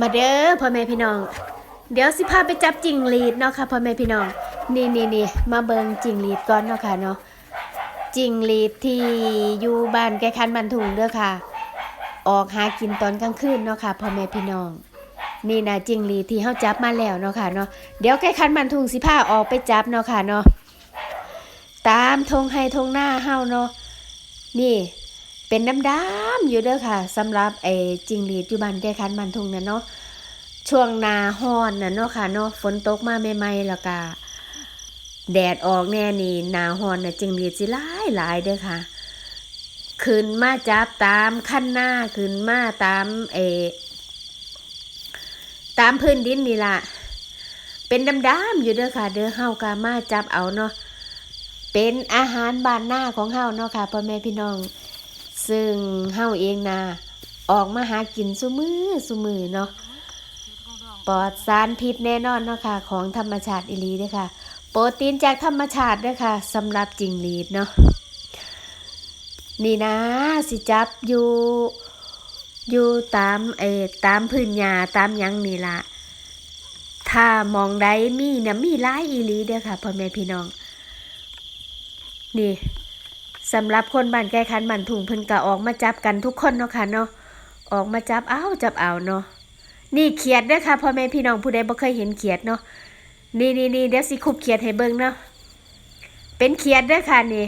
มาเด้อพ่อแม่พี่น้อง เดี๋ยวสิพาไปจับจิงหรีดเนาะค่ะพ่อแม่พี่น้อง นี่นี่นี่มาเบิงจิงหรีดก่อนเนาะค่ะเนาะจิงหรีดที่อยู่บ้านแกคันบันทุงเด้อค่ะ ออกหากินตอนกลางคืนเนาะค่ะพ่อแม่พี่น้อง นี่นะจิงหรีดที่เฮาจับมาแล้วเนาะค่ะเนาะเดี๋ยวแกคันบันทุงสิพาออกไปจับเนาะค่ะเนาะตามทงไฮทงหน้าเฮาเนาะนี่ เป็นดำๆอยู่เด้อค่ะสำหรับไอ้จิงหรีดอยู่บ้านแกคันบันทุงน่ะเนาะช่วงนาฮ้อนน่ะเนาะค่ะเนาะฝนตกมาใหม่ๆแล้วก็แดดออกแน่นี่นาฮ้อนน่ะจึงรีดสิหลายหลายเด้อค่ะขึ้นมาจับตามขั้นหน้าขึ้นมาตามเอตามพื้นดินนี่ล่ะ เป็นดำๆอยู่เด้อค่ะเด้อเฮากามาจับเอาเนาะเป็นอาหารบ้านหน้าของเฮาเนาะค่ะพ่อแม่พี่น้อง ซึ่งเฮาเองนะออกมาหากินซุมือซุมือเนาะปลอดสารพิษแน่นอนเนาะค่ะของธรรมชาติอีหลีเด้วยค่ะ โปรตีนจากธรรมชาติเด้วยค่ะสำหรับจิงหรีดเนาะนี่นะสิจับอยู่อยู่ตามเอตามพื้นหญ้าตามยังนี่ละถ้ามองใดมีเนี่ยมีหลายอีลีเด้อค่ะพ่อแม่พี่น้อง นี่ สำหรับคนบ้านแก้คันบ้านถุงเพิ่นก็ออกมาจับกันทุกคนเนาะค่ะเนาะออกมาจับเอาจับเอาเนาะนี่เขียดเด้อค่ะพ่อแม่พี่น้องผู้ใดบ่เคยเห็นเขียดเนาะนี่นี่นี่เดี๋ยวสิคุบเขียดให้เบิ่งเนาะเป็นเขียดเด้อค่ะนี่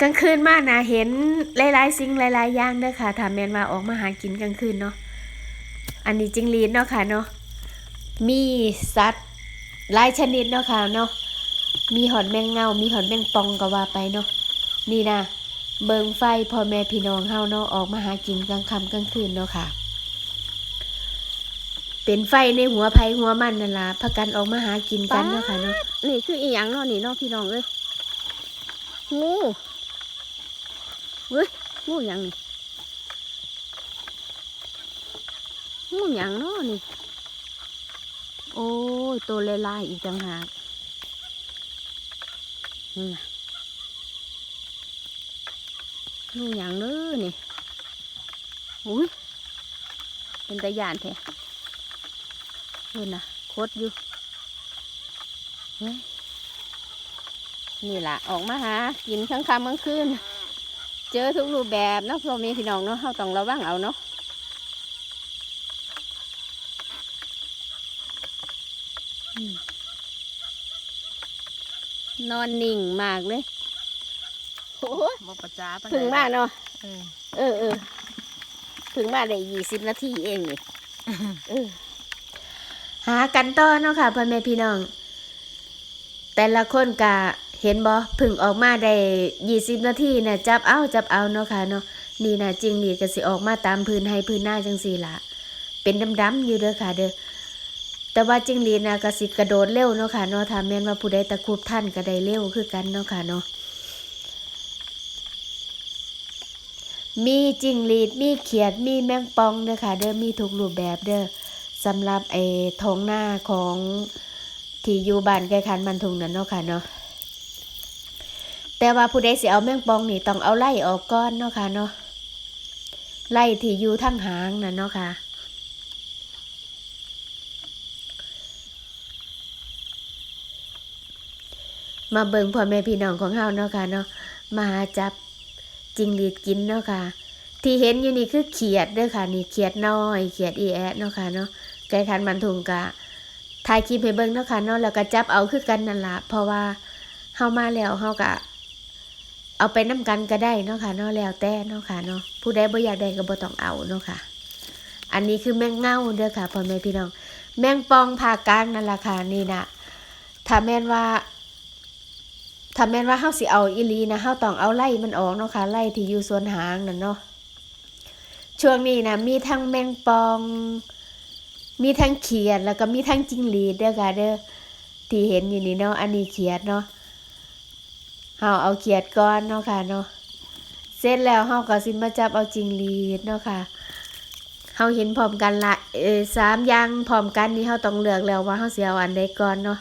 กลางคืนมานะเห็นหลายๆสิ่งหลายๆอย่างเด้อค่ะถ้าแมนว่าออกมาหากินกลางคืนเนาะอันนี้จิงหรีดเนาะค่ะเนาะมีสัตว์หลายชนิดเนาะค่ะเนาะ มีหอนแมงเงา มีหอนแมงปองก็ว่าไปเนาะ นี่นะเบิงไฟพ่อแม่พี่น้องเฮาเนาะออกมาหากินกลางค่ำกลางคืนเนาะค่ะ เป็นไฟในหัวไผหัวมันนั่นล่ะพากันออกมาหากินกันเนาะค่ะเนาะ นี่คืออีหยังเนาะนี่เนาะพี่น้องเอ้ย งูเว้ย งูหยังนี่ งูหยังเนาะนี่ โอ้ยตัวลายๆอีกต่างหาก นี่นะงูหยังเด้อนี่อุ้ยเป็นตะยานแท้เห็นนะโคตรอยู่เฮ้ยนี่แหละออกมาหากินทั้งค่ำทั้งคืนเจอทุกรูปแบบเนาะพ่อแม่พี่น้องเนาะเราต้องระวังเอาเนาะอืม นอนนิ่งมากเลยโอ้ยบ่ประจ้าปานใดถึงมาเนาะเออเออเออถึงมาได้ยี่สิบนาทีเองนี่เออหากันต่อเนาะค่ะพ่อแม่พี่น้อง แต่ละคนกะเห็นบ่เพึ่งออกมาได้ยี่สิบนาทีน่ะจับเอาจับเอาเนาะค่ะเนาะนี่น่ะจริงนี่ก็สิออกมาตามพื้นให้พื้นหน้าจังสี่ล่ะเป็นดำๆอยู่เด้อค่ะเด้อ แต่ว่าจิงหรีดน่ะก็สิกระโดดเร็วเนาะค่ะเนาะถ้าแม่นว่าผู้ใดตะครุบท่านก็ได้เร็วคือกันเนาะค่ะเนาะมีจิงหรีดมีเขียดมีแมงปองเด้อค่ะเด้อมีทุกรูปแบบเด้อสำหรับไอ้ท้องหน้าของที่อยู่บ้านใกล้คันบันทุงนั่นเนาะค่ะเนาะแต่ว่าผู้ใดสิเอาแมงปองนี่ต้องเอาไล่ออกก้อนเนาะค่ะเนาะไล่ที่อยู่ทั้งหางนั่นเนาะค่ะ มาเบิ่งพ่อแม่พี่น้องของเฮาเนาะค่ะเนาะมาจับจิงหรีดกินเนาะค่ะ ที่เห็นอยู่นี่คือเขียดเด้อค่ะ นี่เขียดน้อยเขียดอีแอดเนาะค่ะเนาะไก่คันบันทุงกะถ่ายคลิปให้เบิ่งเนาะค่ะเนาะแล้วก็จับเอาคือกันนั่นละเพราะว่าเฮามาแล้วเฮากะเอาไปน้กันก็ได้เนาะค่ะเนาะแล้วแต่เนาะค่ะเนาะผู้ใดบ่อยากได้ก็บ่ต้องเอาเนาะค่ะ อันนี้คือแมงเง่าเด้อค่ะพ่อแม่พี่น้อง แมงปองผ่ากลางนั่นละค่ะนี่นะถ้าแม่นว่า ถ้าแม่นว่าเฮาสิเอาอีลีนะเฮาต้องเอาไล่มันออกเนาะค่ะไล่ที่อยู่ส่วนหางนั่นเนาะช่วงนี้นะมีทั้งแมงปอง มีทั้งเขียดแล้วก็มีทั้งจิงหรีดเด้อค่ะเด้อที่เห็นอยู่นี่เนาะอันนี้เขียดเนาะเฮาเอาเขียดก่อนเนาะค่ะเนาะเสร็จแล้วเฮาก็สิมาจับเอาจิงหรีดเนาะค่ะเฮาเห็นพร้อมกันละเออสามอย่างพร้อมกันนี่เฮาต้องเลือกแล้วว่าเฮาสิเอาอันใดก่อนเนาะ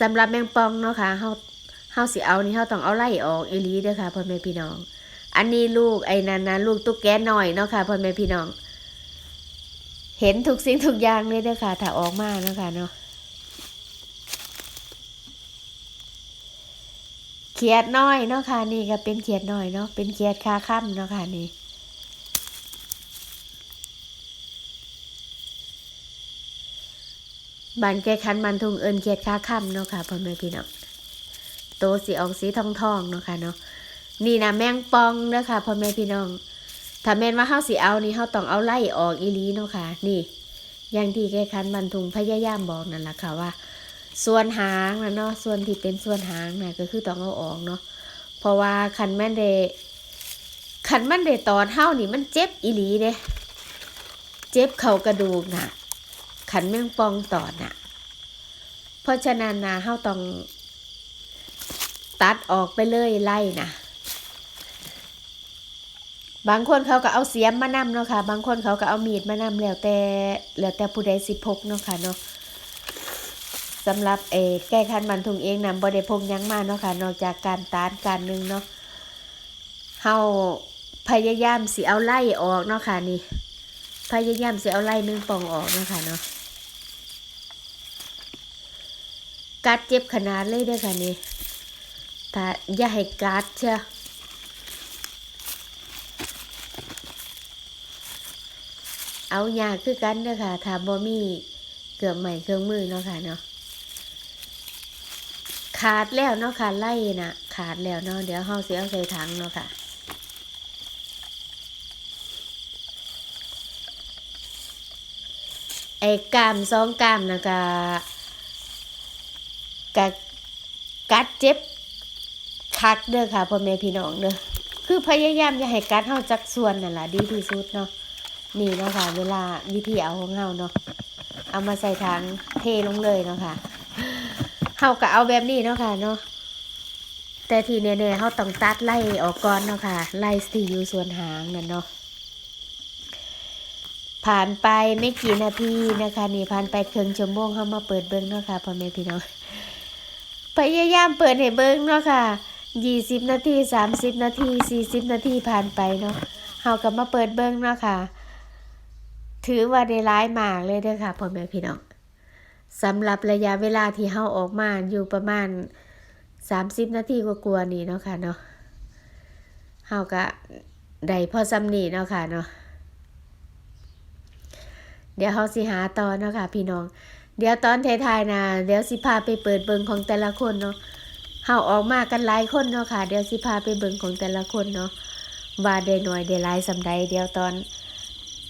สำหรับแมงปองเนาะค่ะเฮาเฮาสิเอานี่เฮาต้องเอาไล่ออกอีลีเด้อค่ะพ่อแม่พี่น้อง อันนี้ลูกไอ้นั่นนะลูกตุ๊กแกหน่อยเนาะค่ะพ่อแม่พี่น้อง เห็นทุกสิ่งทุกอย่างเลยเด้อค่ะถ้าออกมาเนาะค่ะเนาะเขียดน้อยเนาะค่ะนี่ก็เป็นเขียดน้อยเนาะเป็นเขียดคาค่ำเนาะค่ะนี่ บันแกคันมันทุงเอินเขียดคาค่ำเนาะค่ะพ่อแม่พี่น้องโตสีออกสีทองทองเนาะค่ะเนาะนี่นะแมงปองเนาะค่ะพ่อแม่พี่น้อง ถ้าแม่นว่าเฮาสิเอานี่เฮาต้องเอาไล่ออกอีลีเนาะค่ะ นี่อย่างที่แกคันบันทุงพยายามบอกนั่นแหละค่ะว่า ส่วนหางนะเนาะส่วนที่เป็นส่วนหางน่ะก็คือต้องเอาออกเนาะเพราะว่าคันแม่นเดคันมันเดตอนเฮานี่มันเจ็บอีหลีเด้เจ็บเข่ากระดูกน่ะ ขันแมงปองต่อน่ะ เพราะฉะนั้นนะเฮาต้อง ตัดออกไปเลยไล่น่ะบางคนเขาก็เอาเสียมมานำเนาะค่ะ บางคนเขาก็เอามีดมานำแล้วแต่แล้วแต่ผู้ใดสิพกเนาะค่ะเนาะสำหรับเอแก้คันมันทุงเองนำบ่ได้พกยังมาเนาะค่ะ นอกจากการตานการหนึงเนาะเฮาพยายามสิเอาไล่ออกเนาะค่ะนี่ พยายามสิเอาไล่แมงปองออกเนาะค่ะเนาะ กัดเจ็บขนาดเลยเด้อค่ะนี่ถ้าอย่าให้กัดเชียวเอายากคือกันเด้อค่ะถ้าบ่มีเกือบใหม่เครื่องมือเนาะค่ะเนาะขาดแล้วเนาะค่ะไล่น่ะขาดแล้วเนาะเดี๋ยวเฮาสิเอาใส่ถังเนาะค่ะไอ้กล้ามสองกล้ามนะกะ กะกัดเจ็บคักเด้อค่ะพ่อแม่พี่น้องเด้อคือพยายามอย่าให้กัดเฮาจักส่วนนั่นล่ะดีที่สุดเนาะนี่เนาะค่ะเวลาวิธีเอาของเฮาเนาะเอามาใส่ถังเทลงเลยเนาะค่ะเฮาก็เอาแบบนี้เนาะค่ะเนาะแต่ทีแน่ๆเฮาต้องตัดไล่ออกก่อนเนาะค่ะ ไล่ที่อยู่ส่วนหางนั่นเนาะ ผ่านไปไม่กี่นาทีนะคะ นี่ผ่านไปครึ่งชั่วโมงเฮามาเปิดเบิ่งเนาะค่ะพ่อแม่พี่น้อง พยายามเปิดให้เบิ่งเนาะค่ะยี่สิบนาทีสามสิบนาทีสี่สิบนาทีผ่านไปเนาะเฮาก็มาเปิดเบิ่งเนาะค่ะ ถือว่าได้ร้ายมากเลยเด้อค่ะพ่อแม่พี่น้องสำหรับระยะเวลาที่เฮาออกมาอยู่ประมาณสามสิบนาทีกว่าๆนี่เนาะค่ะเนาะเฮาก็ได้พอซ้ำนี่เนาะค่ะเนาะเดี๋ยวเฮาสิหาต่อเนาะค่ะพี่น้อง เดี๋ยวตอนท้ายๆนะเดี๋ยวสิพาไปเปิดเบิงของแต่ละคนเนาะเฮาออกมากันหลายคนเนาะค่ะ เดี๋ยวสิพาไปเบิงของแต่ละคนเนาะว่าได้หน่อยได้หลายสำใดเดี๋ยวตอน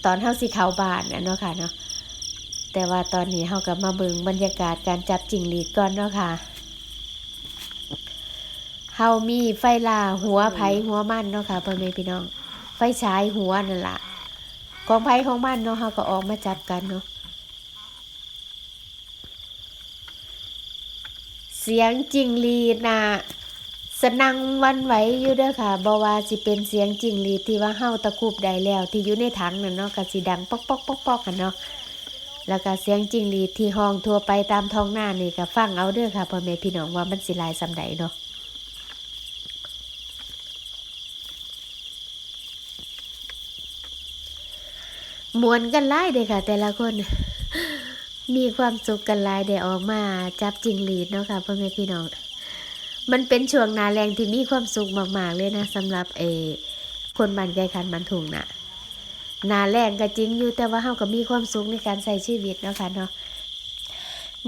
ตอนเฮาสิเข้าบ้านน่ะเนาะค่ะเนาะแต่ว่าตอนนี้เฮาก็มาเบิงบรรยากาศการจับจิงหรีดก่อนเนาะค่ะเฮามีไฟลาหัวไผหัวมันเนาะค่ะพ่อแม่พี่น้อง ไฟฉายหัวนั่นล่ะของไผของมันเนาะเฮาก็ออกมาจับกันเนาะ เสียงจิงหรีดนะสนังวันไหวอยู่เด้อค่ะบ่ว่าสิเป็นเสียงจิงหรีดที่ว่าเฮาตะคุบได้แล้ว ที่อยู่ในถังนั่นเนาะก็สิดังป๊อกป๊อกป๊อกป๊อกกันเนาะแล้วก็เสียงจิงหรีดที่ห้องทั่วไปตามท้องหน้านี่ก็ฟังเอาเด้อค่ะพ่อแม่พี่น้องว่ามันสิลายซำใดเนาะมวนกันหลายเด้อค่ะ แต่ละคน มีความสุขกันหลายได้ออกมาจับจิงหรีดเนาะค่ะพ่อแม่พี่น้อง มันเป็นช่วงหนาแรงที่มีความสุขมากๆเลยนะสำหรับเออคนบ้านใกล้คันมันถุงน่ะหนาแรงก็จริงอยู่แต่ว่าเฮาก็มีความสุขในการใช้ชีวิตเนาะค่ะเนาะ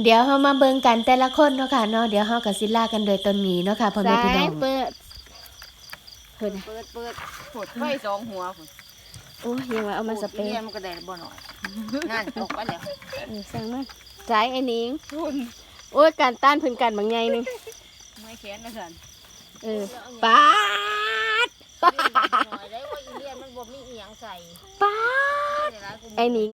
เดี๋ยวเฮามาเบิ่งกันแต่ละคนเนาะค่ะเนาะเดี๋ยวเฮาก็สิลากันโดยตนนี้เนาะค่ะพ่อแม่พี่น้องเปิดเปิดเปิดเปิดผดไฟสองหัวผด โอ้ยยังว่าเอามาสเปรเรียย์มันก็ได้บ่หน่อยงานตกไปแล้วเออสั่งมาจ่ายไอ้นิงโอ้ยการต้านเพิ่นกันบางไงนึงไม่แขนนะสันเออปาดหน่อยได้ว่าอีเลียนมันบ่มีอีหยังใส่ปาดได้หลายกว่าหมู่ไอ้นิง